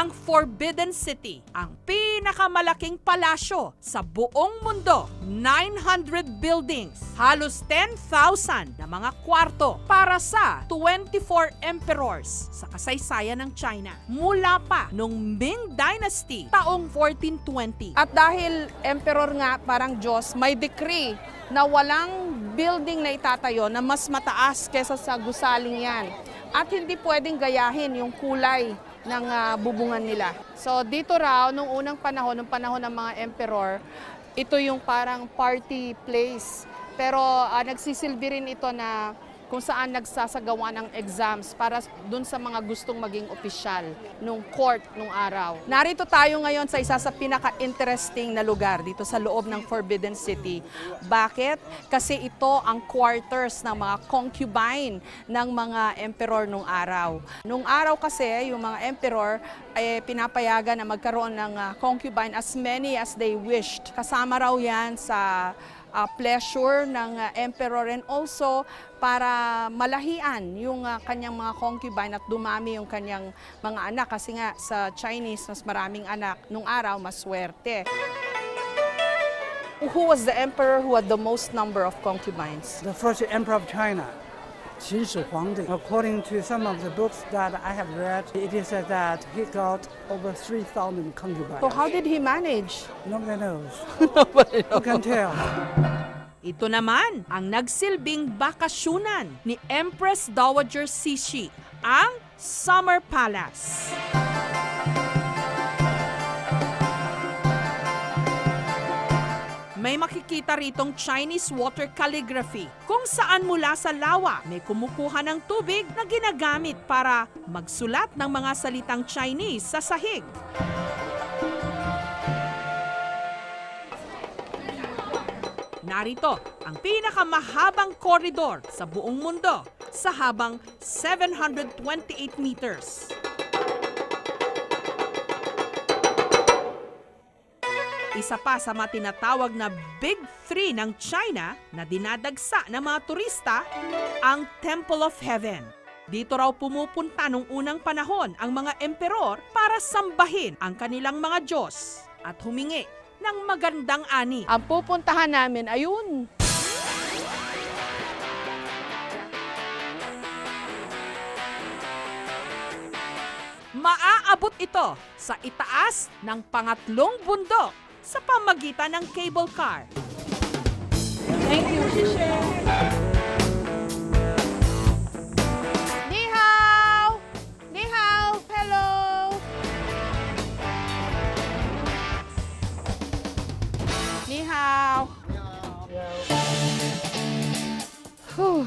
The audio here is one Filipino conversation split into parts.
ang Forbidden City, ang pinakamalaking palasyo sa buong mundo. 900 buildings, halos 10,000 na mga kwarto para sa 24 emperors sa kasaysayan ng China. Mula pa nung Ming Dynasty taong 1420. At dahil emperor nga parang Diyos, may decree na walang building na itatayo na mas mataas kesa sa gusaling yan. At hindi pwedeng gayahin yung kulay ng ah, bubungan nila. So dito raw, nung unang panahon, nung panahon ng mga emperor, ito yung parang party place. Pero ah, nagsisilbi rin ito na kung saan nagsasagawa ng exams para dun sa mga gustong maging opisyal nung court nung araw. Narito tayo ngayon sa isa sa pinaka-interesting na lugar dito sa loob ng Forbidden City. Bakit? Kasi ito ang quarters ng mga concubine ng mga emperor nung araw. Nung araw kasi, yung mga emperor ay pinapayagan na magkaroon ng ah, concubine as many as they wished. Kasama raw yan sa uh, pleasure ng uh, emperor and also para malahian yung uh, kanyang mga concubine at dumami yung kanyang mga anak kasi nga sa Chinese mas maraming anak nung araw mas swerte. Who was the emperor who had the most number of concubines? The first emperor of China, Qin Shi Huangdi. According to some of the books that I have read, it is said that he got over 3,000 concubines. So how did he manage? Nobody knows. Nobody Who can tell? Ito naman ang nagsilbing bakasyunan ni Empress Dowager Cixi, ang Summer Palace. May makikita ritong Chinese water calligraphy kung saan mula sa lawa may kumukuha ng tubig na ginagamit para magsulat ng mga salitang Chinese sa sahig. Narito ang pinakamahabang koridor sa buong mundo sa habang 728 meters. Isa pa sa mga tinatawag na Big Three ng China na dinadagsa ng mga turista, ang Temple of Heaven. Dito raw pumupunta nung unang panahon ang mga emperor para sambahin ang kanilang mga Diyos at humingi ng magandang ani. Ang pupuntahan namin, ayun, Maaabot ito sa itaas ng pangatlong bundok sa pamagitan ng cable car. Thank you, Shisha. Ni hao! Ni hao! Hello! Ni hao! Whew.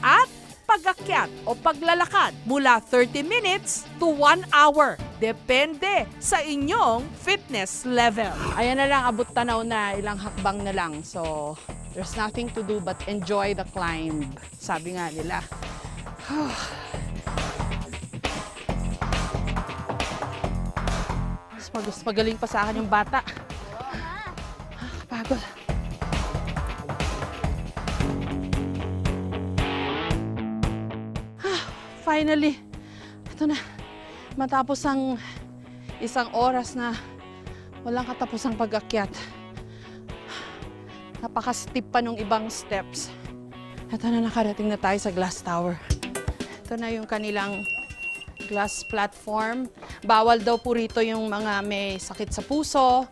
At pagakyat o paglalakad mula 30 minutes to 1 hour. Depende sa inyong fitness level. Ayan na lang, abot tanaw na, ilang hakbang na lang. So, there's nothing to do but enjoy the climb. Sabi nga nila. Mas mag- magaling pa sa akin yung bata. Pagod. Finally, ito na. Matapos ang isang oras na walang katapusang pag-akyat. Napaka-steep pa nung ibang steps. Ito na nakarating na tayo sa glass tower. Ito na yung kanilang glass platform. Bawal daw po rito yung mga may sakit sa puso,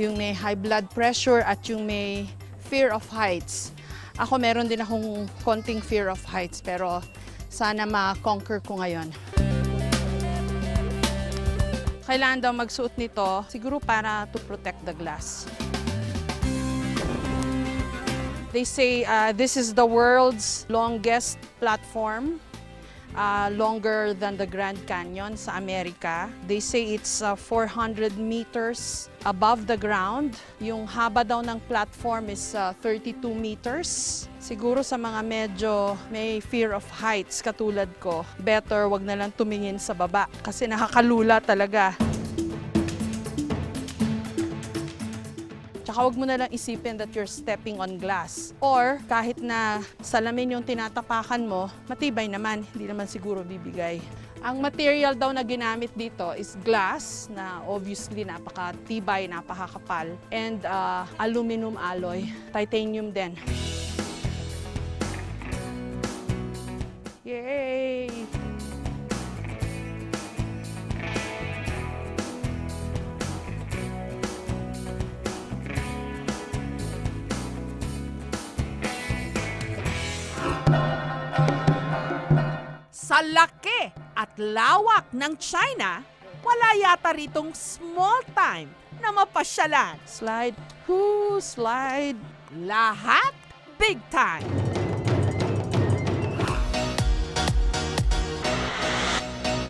yung may high blood pressure, at yung may fear of heights. Ako meron din akong konting fear of heights, pero sana ma-conquer ko ngayon. Kailangan daw magsuot nito, siguro para to protect the glass. They say uh, this is the world's longest platform, uh, longer than the Grand Canyon sa Amerika. They say it's uh, 400 meters above the ground. Yung haba daw ng platform is uh, 32 meters. Siguro sa mga medyo may fear of heights katulad ko, better wag na lang tumingin sa baba kasi nakakalula talaga. Tsaka baka wag mo na lang isipin that you're stepping on glass. Or kahit na salamin yung tinatapakan mo, matibay naman, hindi naman siguro bibigay. Ang material daw na ginamit dito is glass na obviously napakatibay, napakakapal and uh, aluminum alloy, titanium din. Yay! Sa laki at lawak ng China, wala yata ritong small time na mapasyalan. Slide. Whoo, slide. Lahat big time.